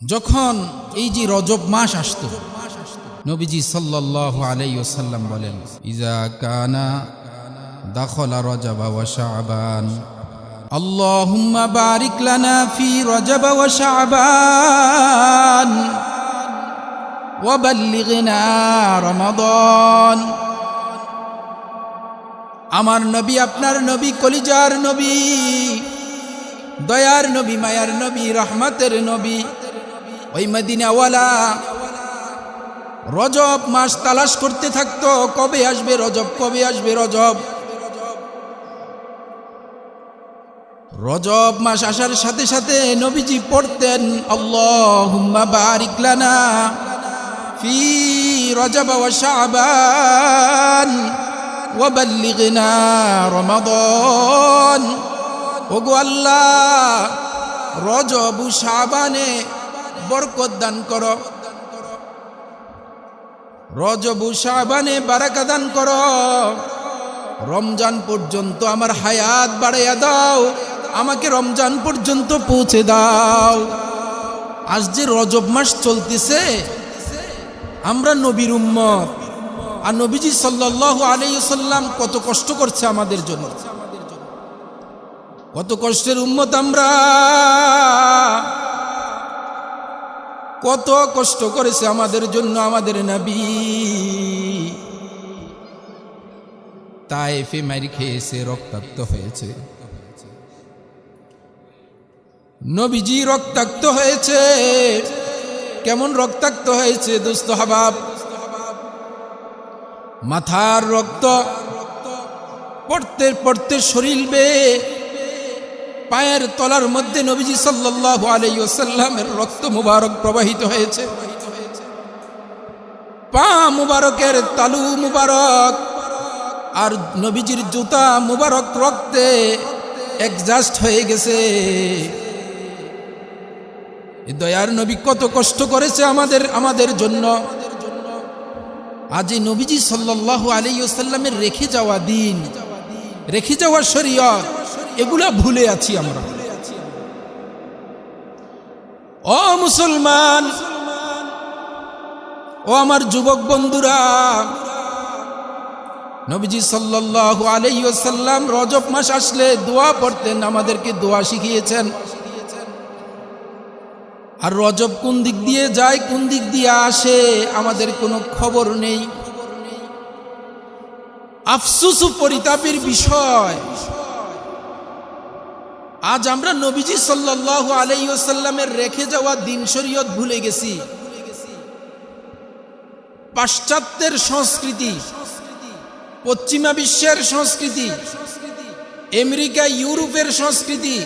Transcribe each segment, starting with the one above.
যখন এই যে রজব মাস আসত, নবীজি সাল্লাল্লাহু আলাইহি ওয়াসাল্লাম বলেন, ইজা কানা দাখলা রজব ওয়া শাবান, আল্লাহুম্মা বারিক লানা ফি রজব ওয়া শাবান, ওয়া বাল্লিগনা রমাদান। আমার নবী আপনার নবী, কলিজার নবী, দয়ার নবী, মায়ার নবী, রহমতের নবী ওই মদিনাওয়ালা রজব মাস তালাশ করতে থাকতো। কবে আসবে রজব? কবে আসবে রজব? রজব মাস আসার সাথে সাথে নবীজি পড়তেন, আল্লাহুম্মা বারিক লানা ফি রজব ওয়া শাবান ওয়া বাল্লিগনা রমাদান। ওগো আল্লাহ, রজব শাবানে বরকত দান করো। রজব ও শাবানে বারাকা দান করো। রমজান পর্যন্ত আমার হায়াত বাড়াইয়া দাও। আমাকে রমজান পর্যন্ত পৌঁছে দাও। আজ যে রজব মাস চলতেছে, আমরা নবীর উম্মত। আর নবীজি সাল্লাল্লাহু আলাইহি সাল্লাম কত কষ্ট করছে আমাদের জন্য। কত কষ্টের উম্মত আমরা। কত কষ্ট করেছে আমাদের জন্য আমাদের নবী। তাইফে মারি খেয়েছে রক্তাক্ত হয়েছে। নবীজি রক্তাক্ত হয়েছে। কেমন রক্তাক্ত হয়েছে দুস্থ হাবাব? মাথার রক্ত পড়তে পড়তে শরীর বেয়ে পায়ের তলার মধ্যে নবীজি সাল্লাল্লাহু আলাইহি ওয়াসাল্লামের রক্ত মুবারক প্রবাহিত হয়েছে। পা মুবারকের তালু মুবারক আর নবীজির জুতা মুবারক রক্তে একজাস্ট হয়ে গেছে। দয়ার নবী কত কষ্ট করেছে আমাদের আমাদের জন্য। আজ নবীজি সাল্লাল্লাহু আলাইহি ওয়াসাল্লামের রেখে যাওয়া দিন, রেখে যাওয়া শরীয়ত এগুলা ভুলে আছি আমরা। ও মুসলমান, ও আমার যুবক বন্ধুরা, নবীজি সাল্লাল্লাহু আলাইহি ওয়াসাল্লাম রজব মাস আসলে দোয়া পড়তেন, আমাদেরকে দোয়া শিখিয়েছেন। আর রজব কোন দিক দিয়ে যায়, কোন দিক দিয়ে আসে, আমাদের কোনো খবর নেই। আফসুস পরিতাপের বিষয়। আজ আমরা নবীজি সাল্লাল্লাহু আলাইহি ওয়াসাল্লামের রেখে যাওয়া দিন শরীয়ত ভুলে গেছি। পাশ্চাত্যের সংস্কৃতি, পশ্চিমা বিশ্বের সংস্কৃতি, আমেরিকা, ইউরোপের সংস্কৃতি,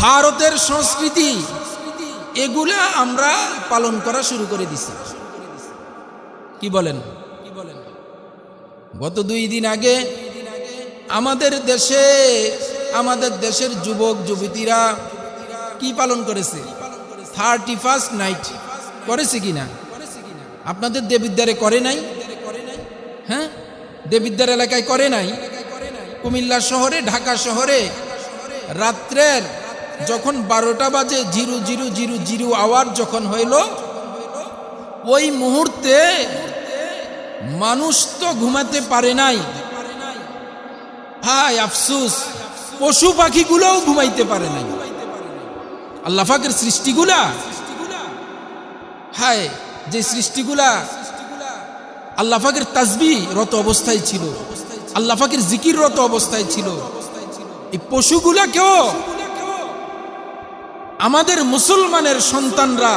ভারতের সংস্কৃতি, এগুলা আমরা পালন করা শুরু করে দিছি। কি বলেন? কি বলেন গত দুই দিন আগে আমাদের দেশে আমাদের দেশের যুবক, যুবতীরা কি পালন করেছে? থার্টি ফার্স্ট নাইট করেছে কি না? আপনাদের দেবিদ্বারে করে নাই? হ্যাঁ? দেবিদ্বার এলাকায় করে নাই? কুমিল্লা শহরে, ঢাকা শহরে রাত্রের যখন বারোটা বাজে, zero zero, zero, zero hour যখন হইল, ওই মুহূর্তে মানুষ তো ঘুমাতে পারে নাই। হায় আফসুস। পশু পাখিগুলোও ঘুমাইতে পারে নাই। আল্লাহ ফাকের সৃষ্টিগুলা, হায়, যে সৃষ্টিগুলা আল্লাহ ফাকের তাজবি রত অবস্থায় ছিল, আল্লাহ ফাকের জিকির রত অবস্থায় ছিল, এই পশুগুলাকেও আমাদের মুসলমানের সন্তানরা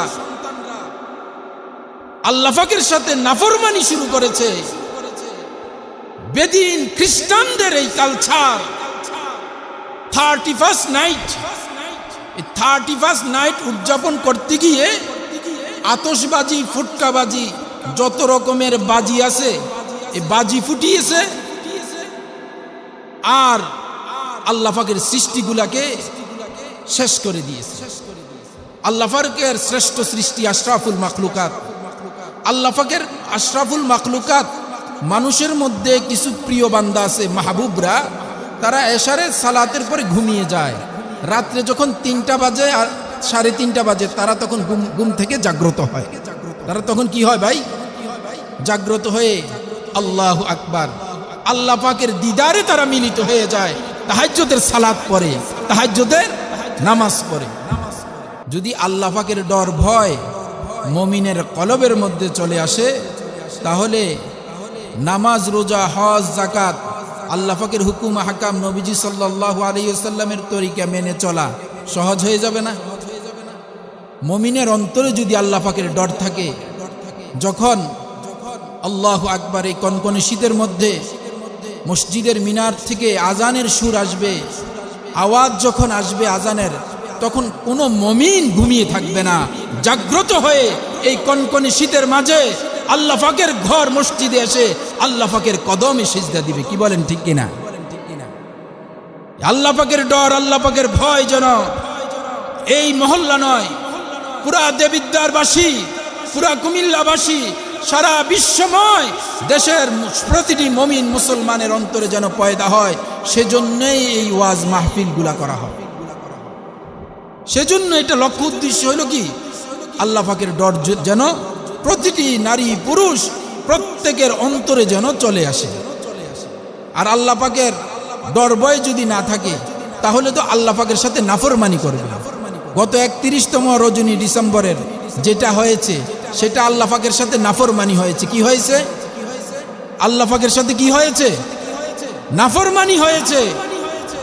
আল্লাফাকের সাথে নাফরমানি শুরু করেছে। বেদিন খ্রিস্টানদের এই কালচার থার্টি ফার্স্ট নাইট এই থার্টি ফার্স্ট নাইট উদযাপন করতে গিয়ে আতসবাজি ফুটকাবাজি যত রকমের বাজি আছে, এই বাজি ফুটিয়েছে। আর আল্লাফাকের সৃষ্টিগুলাকে শেষ করে দিয়েছে। আল্লাহ ফাকের শ্রেষ্ঠ সৃষ্টি আশরাফুল মাখলুকাত। আল্লাহ ফাকের আশরাফুল মাখলুকাত মানুষের মধ্যে কিছু প্রিয় বান্দা আছে, মাহবুবরা। তারা এশারের সালাতের পরে ঘুমিয়ে যায়। রাত্রে যখন তিনটা বাজে আর সাড়ে তিনটা বাজে, তারা তখন ঘুম ঘুম থেকে জাগ্রত হয়। তারা তখন কি হয় ভাই? জাগ্রত হয়ে আল্লাহ আকবার, আল্লাহ পাকের দিদারে তারা মিলিত হয়ে যায়। তাহাজ্যদের সালাত পড়ে তাহাজ্যদের নামাজ পড়ে। যদি আল্লাহ পাকের ডর ভয় মমিনের কলবের মধ্যে চলে আসে, তাহলে নামাজ, রোজা, হজ জাকাত আল্লাহ পাকের হুকুম হাকাম নবীজি সাল্লাহ আলাইসাল্লামের তরিকা মেনে চলা সহজ হয়ে যাবে না? মমিনের অন্তরে যদি আল্লাহ পাকের ডর থাকে, যখন আল্লাহ আকবার এই কনকনে শীতের মধ্যে মসজিদের মিনার থেকে আজানের সুর আসবে, আওয়াজ যখন আসবে আজানের, তখন কোনো মমিন ঘুমিয়ে থাকবে না। জাগ্রত হয়ে এই কনকনে শীতের মাঝে আল্লাহ ফাকের ঘর মসজিদে এসে আল্লাহ ফাকের কদমে সিজদা দিবে, কি বলেন ঠিক কিনা? আল্লাহ পাকের ডর, আল্লাহ পাকের ভয় যেন এই মহল্লা নয়, পুরা দেবিদ্যারবাসী পুরা কুমিল্লাবাসী, সারা বিশ্বময় দেশের প্রতিটি মমিন মুসলমানের অন্তরে যেন পয়দা হয়, সেজন্যই এই ওয়াজ মাহফিলগুলা করা হয়। সেজন্য এটা লক্ষ্য উদ্দেশ্য হইল কি? আল্লাহ পাকের ডর যেন প্রতিটি নারী পুরুষ প্রত্যেকের অন্তরে যেন চলে আসে। আর আল্লাহ পাকের ডর ভয় যদি না থাকে, তাহলে তো আল্লাহ পাকের সাথে নাফরমানি করবে। গত একত্রিশতম রজনী ডিসেম্বরের যেটা হয়েছে, সেটা আল্লাহ পাকের সাথে নাফরমানি হয়েছে। কি হয়েছে? আল্লাহ পাকের সাথে কি হয়েছে? নাফরমানি হয়েছে।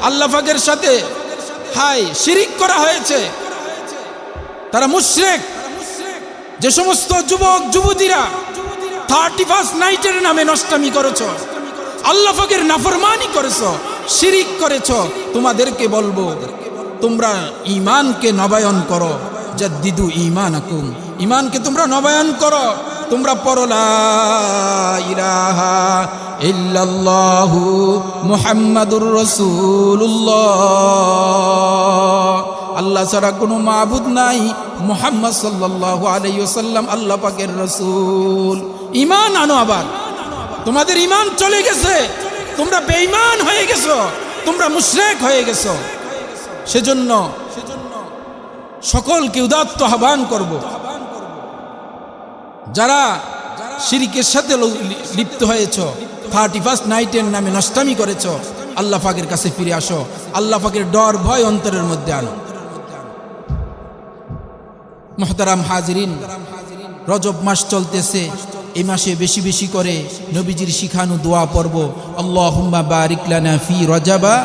আল্লাহ পাকের সাথে হাই শিরিক করা হয়েছে। তারা মুশরেক। যে সমস্ত যুবক, যুবতীরা থার্টি ফার্স্ট নাইটের নামে নষ্টামি করেছ, আল্লাহ ফাকের নাফরমানি করেছ, শিরিক করেছ, তোমাদেরকে বলব, তোমরা ইমানকে নবায়ন করো যা দিদু ইমান আকুম ইমানকে তোমরা নবায়ন করো, তোমরা পরলা ইলাহা রাসূলুল্লাহ। আল্লাহ ছাড়া কোনো মাবুদ নাই। মোহাম্মদ সাল্লাল্লাহু আলাইহি ওয়াসাল্লাম, আল্লাহ পাকের রসুল। ইমান আনো আবার। তোমাদের ইমান চলে গেছে। তোমরা বেঈমান হয়ে গেছো। তোমরা মুশরিক হয়ে গেছো। সেজন্য সকলকে উদাত্ত আহ্বান করব। যারা শিরিকের সাথে লিপ্ত হয়েছ, থার্টি ফার্স্ট নাইটের নামে নষ্টামি করেছ, আল্লাহ ফাকের কাছে ফিরে আসো। আল্লাহ ফাকের ডর, ভয় অন্তরের মধ্যে আনো। মোহতারাম হাজরিন, রজব মাস চলতেছে, এই মাসে বেশি বেশি করে নবীজির শিখানু দোয়া পর্ব, আল্লাহুম্মা বারিক লানা ফি রজাবা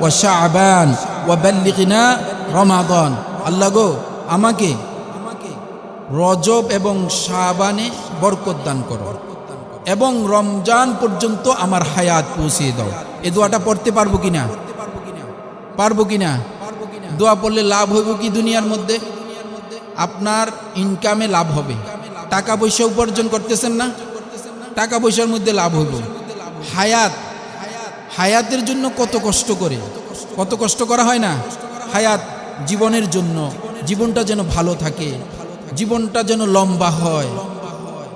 ওয়া শাবান ওয়া বাল্লিগনা রমাদান। আল্লাহ গো, আমাকে রজব এবং শাবানে বরকত দান করো এবং রমজান পর্যন্ত আমার হায়াত পৌঁছিয়ে দাও। এ দোয়াটা পড়তে পারব কিনা? পারব কিনা? দোয়া পড়লে লাভ হইব কি দুনিয়ার মধ্যে? আপনার ইনকামে লাভ হবে। টাকা পয়সা উপার্জন করতেছেন না? টাকা পয়সার মধ্যে লাভ হইব। হায়াত, হায়াতের জন্য কত কষ্ট করে। কত কষ্ট করা হয় না? হায়াত জীবনের জন্য। জীবনটা যেন ভালো থাকে। জীবনটা যেন লম্বা হয়।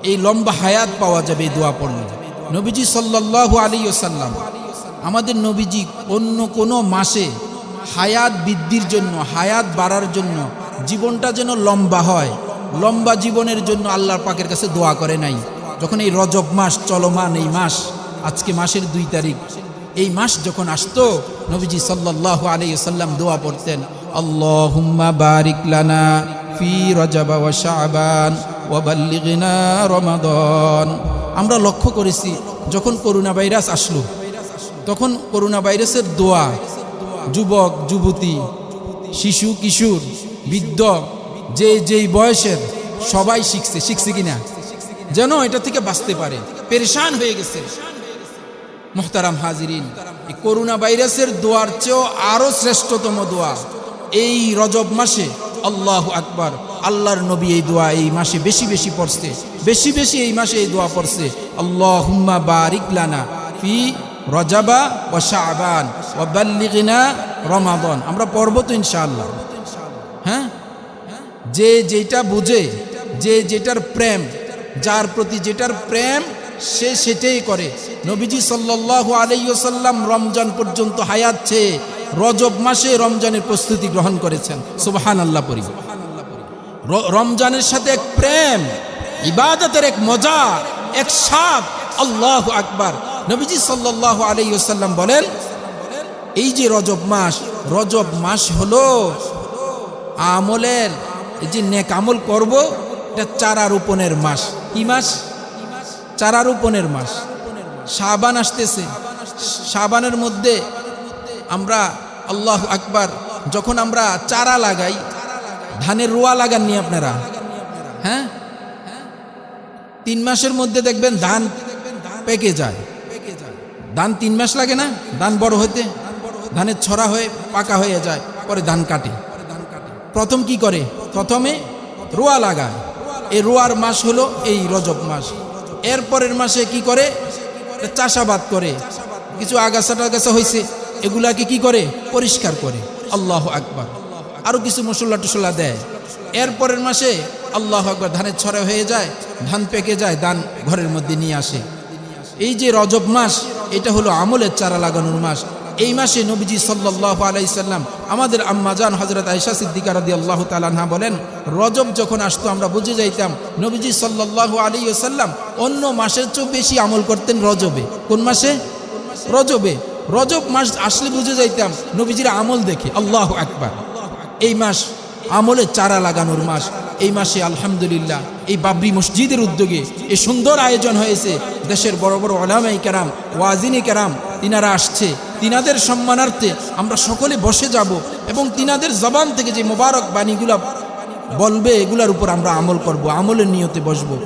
এই লম্বা হায়াত পাওয়া যাবে দোয়া পড়লে। নবীজি সাল্লাল্লাহু আলী ওসাল্লাম আমাদের নবীজি অন্য কোনো মাসে হায়াত বৃদ্ধির জন্য, হায়াত বাড়ার জন্য জীবনটা যেন লম্বা হয়। লম্বা জীবনের জন্য আল্লাহর পাকের কাছে দোয়া করে নাই। যখন এই রজব মাস, চলমান এই মাস, আজকে মাসের দুই তারিখ, এই মাস যখন আসতো, নবীজি সাল্লাল্লাহু আলাইহি সাল্লাম দোয়া পড়তেন, আল্লাহুম্মা বারিক ফি রজব ওয়া শাবান আমরা লক্ষ্য করেছি, যখন করোনা ভাইরাস আসলো, তখন করোনা ভাইরাসের দোয়া, যুবক, যুবতী, শিশু, কিশোর বৃদ্ধ যে যেই বয়সের, সবাই শিখছে শিখছে কিনা? যেন এটা থেকে বাঁচতে পারে। পেরেশান হয়ে গেছে। মোহতারাম হাজিরিন, এই করোনা ভাইরাসের দোয়ার চেয়েও আরও শ্রেষ্ঠতম দোয়া। এই রজব মাসে আল্লাহ আকবার, আল্লাহর নবী এই দোয়া এই মাসে বেশি বেশি পড়ছে। বেশি বেশি এই মাসে এই দোয়া পড়ছে। আল্লাহ হুম্মা বারিক ফি রজাবা ও শাহবান ও বাল্লিগিনা আমরা পড়ব তো ইনশাআল্লাহ। হ্যাঁ? যে যেটা বুঝে, যে যেটার প্রেম, যার প্রতি যেটার প্রেম, সে সেটাই করে। নবীজি সাল্লাল্লাহু আলাইসাল্লাম রমজান পর্যন্ত হায়াচ্ছে রজব মাসে রমজানের প্রস্তুতি গ্রহণ করেছেন। সুবহান আল্লাহ পরি রমজানের সাথে এক প্রেম, ইবাদতের এক মজা, এক সাপ আল্লাহ আকবার। নবীজি সাল্লাহ আলাইসাল্লাম বলেন, এই যে রজব মাস রজব মাস হলো আমলের এই যে নেক আমল করব, এটা চারা রোপণের মাস। কি মাস? চারা রোপণের মাস। শাবান আসতেছে। শাবানের মধ্যে আমরা আল্লাহ আকবার, যখন আমরা চারা লাগাই, ধানের রোয়া লাগাননি আপনারা? হ্যাঁ? তিন মাসের মধ্যে দেখবেন ধান পেকে যায়। ধান তিন মাস লাগে না? ধান বড় হতে ধানের ছড়া হয়ে পাকা হয়ে যায়, পরে ধান কাটে। প্রথম কি করে? প্রথমে রোয়া লাগায়। এই রোয়ার মাস হলো এই রজব মাস। এরপরের মাসে কি করে? চাষাবাদ করে। কিছু আগাছা টাগাছা হয়েছে এগুলাকে কি করে? পরিষ্কার করে। আল্লাহ আকবার। আরও কিছু মশলা টসলা দেয়। এরপরের মাসে আল্লাহ আকবার, ধানের ছড়া হয়ে যায়, ধান পেকে যায়, ধান ঘরের মধ্যে নিয়ে আসে। এই যে রজব মাস, এটা হলো আমলের চারা লাগানোর মাস। এই মাসে নবীজি সাল্লাহ আলাইসাল্লাম আমাদের আম্মাজান হজরত আয়সা সিদ্দিকা রদি আল্লাহ তালাহা বলেন, রজব যখন আসতো আমরা বুঝে যাইতাম নবীজি সাল্লাহ আলী সাল্লাম অন্য মাসের চেয়েও বেশি আমল করতেন রজবে। কোন মাসে? রজবে। রজব মাস আসলে বুঝে যাইতাম নবীজির আমল দেখে, আল্লাহ আকবার। এই মাস আমলে চারা লাগানোর মাস, এই মাসে আলহামদুলিল্লাহ এই বাবরি মসজিদের উদ্যোগে এই সুন্দর আয়োজন হয়েছে। দেশের বড় বড় ওলামাই কেরাম, ওয়াজিনী কেরাম, তিনারা আসছে। তিনাদের সম্মানার্থে আমরা সকলে বসে যাব এবং তিনাদের জবান থেকে যে মোবারক বাণীগুলা বলবে, এগুলার উপর আমরা আমল করব, আমলের নিয়তে বসবো।